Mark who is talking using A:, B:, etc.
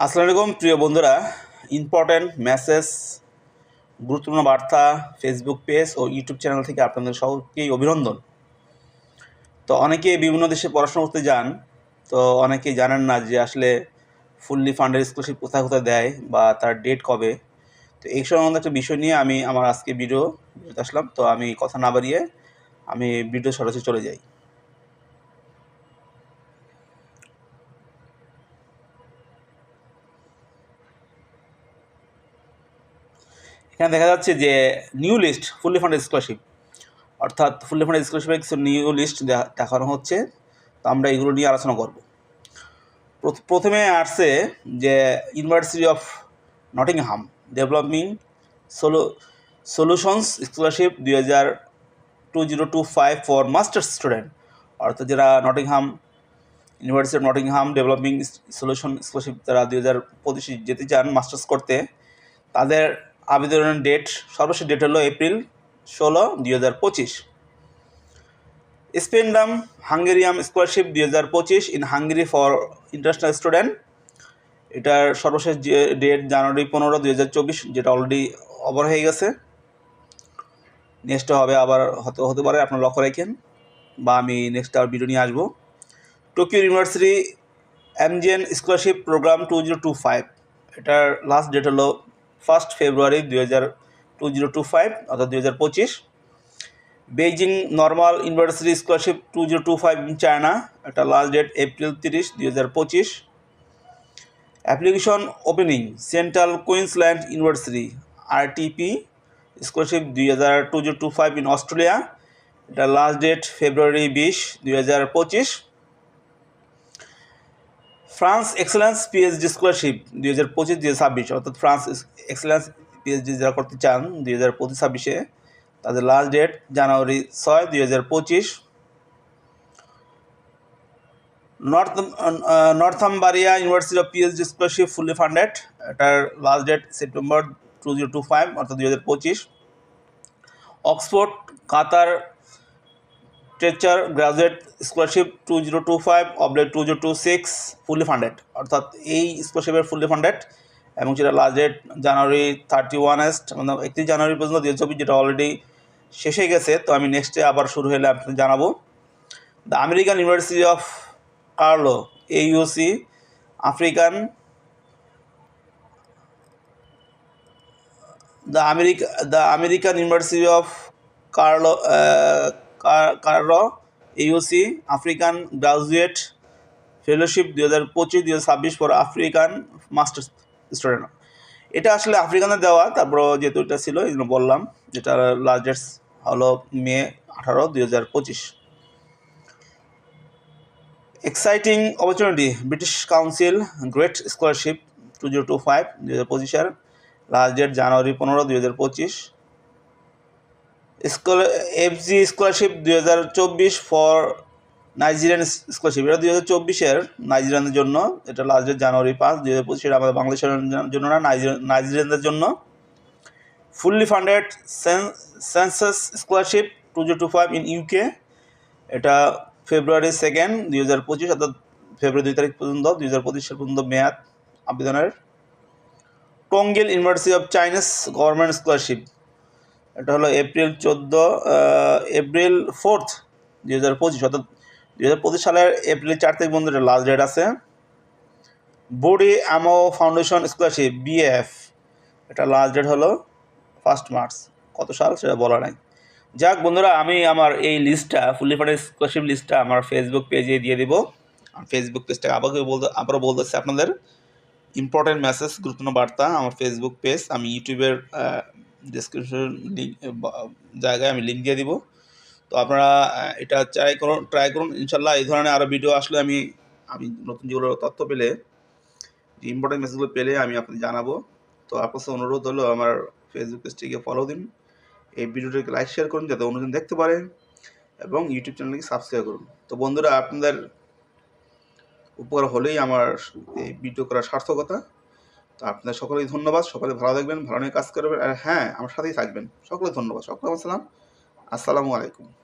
A: আসসালামু আলাইকুম, প্রিয় বন্ধুরা। ইম্পর্ট্যান্ট মেসেজ গুরুত্বপূর্ণ বার্তা ফেসবুক পেজ ও ইউটিউব চ্যানেল থেকে আপনাদের সবাইকেই অভিনন্দন। তো অনেকে বিভিন্ন দেশে পড়াশোনা করতে যান, তো অনেকেই জানেন না যে আসলে ফুললি ফান্ডের স্কলারশিপ কোথায় কোথায় দেয় বা তার ডেট কবে। তো এই সম্বন্ধে একটা বিষয় নিয়ে আমি আমার আজকে ভিডিও আসলাম। তো আমি কথা না বাড়িয়ে আমি ভিডিও সরাসরি চলে যাই। এখানে দেখা যাচ্ছে যে new list fully funded scholarship অর্থাৎ ফুললি ফান্ডেড স্কলারশিপের কিছু নিউ লিস্ট দেখানো হচ্ছে। তো আমরা এগুলো নিয়ে আলোচনা করব। প্রথমে আসছে যে university of Nottingham developing solo solutions scholarship দুই হাজার two zero two five for masters student অর্থাৎ যারা Nottingham university of Nottingham developing solution scholarship যারা দুই হাজার পঁচিশে যেতে চান মাস্টার্স করতে, তাদের আবেদনের ডেট, সর্বশেষ ডেট হলো এপ্রিল ষোলো দুই হাজার পঁচিশ। স্পেন্ডাম হাঙ্গেরিয়াম স্কলারশিপ দুই হাজার পঁচিশ in Hungary for international student. এটার সর্বশেষ ডেট জানুয়ারি পনেরো দুই হাজার চব্বিশ, যেটা অলরেডি ওভার হয়ে গেছে। নেক্সট হবে আবার হতে হতে পারে, আপনার লক্ষ্য রাখেন। বা আমি নেক্সট আবার ভিডিও নিয়ে আসব। Tokyo university MGN scholarship program two zero two five এটার লাস্ট ডেট হলো ফার্স্ট ফেব্রুয়ারি দুই হাজার টু জিরো টু ফাইভ অর্থাৎ দুই পঁচিশ। Beijing normal university scholarship two zero two five in China, একটা লাস্ট ডেট এপ্রিল তিরিশ, দুই হাজার পঁচিশ। Application opening, central Queensland university, RTP, scholarship দুই হাজার two zero two five in Australia এটা লাস্ট ডেট ফেব্রুয়ারি বিশ, দুই হাজার পঁচিশ। ফ্রান্স এক্সেলেন্স পিএইচডি স্কলারশিপ দুই হাজার পঁচিশ, দুই হাজার ছাব্বিশ, অর্থাৎ ফ্রান্স এক্সেলেন্স পিএইচডি যারা করতে চান দুই হাজার পঁচিশ ছাব্বিশে তাদের লাস্ট ডেট জানুয়ারি ছয়, দুই হাজার পঁচিশ। North Northumbria university of PhD scholarship fully funded এটার last date September two zero two five অর্থাৎ দুই হাজার পঁচিশ। Oxford, Qatar teacher graduate scholarship two zero two five অবলেট two zero two six fully funded অর্থাৎ এই স্কলারশিপের ফুললি ফান্ডেড এবং যেটা লাস্ট ডেট জানুয়ারি থার্টি ওয়ানেস্ট মানে একত্রিশ জানুয়ারি পর্যন্ত দুই চব্বিশ যেটা অলরেডি শেষ হয়ে গেছে, তো আমি নেক্সটে আবার শুরু হলে আপনাদের জানাব। The American university of Cairo AUC African the America the American university of Cairo Cairo UC African graduate fellowship দুই হাজার পঁচিশ দু হাজার ছাব্বিশ পর আফ্রিকান মাস্টার্স স্টুডেন্ট এটা আসলে আফ্রিকানে দেওয়া, তারপর যেহেতু এটা ছিল, এই জন্য বললাম, যেটা লার্জেস্ট হলো মে আঠারো, দুই হাজার পঁচিশ। Exciting opportunity British council great scholarship two zero two five দু হাজার পঁচিশের লাস্ট ডেট জানুয়ারি পনেরো, দুই হাজার পঁচিশ। স্কলার, এফজি স্কলারশিপ দুই হাজার চব্বিশ ফর নাইজেরিয়ান স্কলারশিপ। এটা দুই হাজার চব্বিশের নাইজেরিয়ানদের জন্য। এটা লাস্ট জানুয়ারি পাঁচ, দুই হাজার পঁচিশ, এটা আমাদের বাংলাদেশের জন্য না নাইজেরিয়ান নাইজেরিয়ানদের জন্য। Fully funded census scholarship two zero two five in UK এটা ফেব্রুয়ারি সেকেন্ড দুই হাজার পঁচিশ, অর্থাৎ ফেব্রুয়ারি দুই তারিখ পর্যন্ত, দুই হাজার পঁচিশ সাল পর্যন্ত মেয়াদ আবেদনের। টঙ্গেল university of Chinese government scholarship এটা হলো এপ্রিল চোদ্দ এপ্রিল ফোর্থ দুই হাজার পঁচিশ, অর্থাৎ দুই হাজার পঁচিশ সালের এপ্রিল চার তারিখ পর্যন্ত এটা লাস্ট ডেট আছে। বডি আমো ফাউন্ডেশন স্কলারশিপ বিএফ এটা লাস্ট ডেট হলো ফার্স্ট মার্চ কত সাল সেটা বলা নাই। যাক বন্ধুরা, আমি আমার এই লিস্টটা ফুললি ফান্ডেড স্কলারশিপ লিস্টটা আমার ফেসবুক পেজে দিয়ে দিব। ফেসবুক পেজটা আবারও বলতে, আবারও বলতেছি আপনাদের। ইম্পর্টেন্ট মেসেজ গুরুত্বপূর্ণ বার্তা, আমার ফেসবুক পেজ আমি ইউটিউবের ডিসক্রিপশন লিঙ্ক জায়গায় আমি লিঙ্ক দিয়ে দিব। তো আপনারা এটা ট্রাই করুন ট্রাই করুন। ইনশাল্লাহ এই ধরনের আরও ভিডিও আসলে আমি আমি নতুন যেগুলো তথ্য পেলে, যে ইম্পর্টেন্ট মেসেজগুলো পেলে আমি আপনাদের জানাব। তো আপনার অনুরোধ হলো আমার ফেসবুক পেজটিকে ফলো দিন। এই ভিডিওটিকে লাইক শেয়ার করুন, যাতে অন্যজন দেখতে পারে। এবং ইউটিউব চ্যানেলকে সাবস্ক্রাইব করুন। তো বন্ধুরা, আপনাদের উপকার হলেই আমার এই ভিডিও করার সার্থকতা। তো আপনাদের সকলেই ধন্যবাদ। সকলে ভালো থাকবেন, ভালো নিয়ে কাজ করবেন। আর হ্যাঁ আমার সাথেই থাকবেন। সকলে ধন্যবাদ। সকলে আসসালাম আসসালামু আলাইকুম।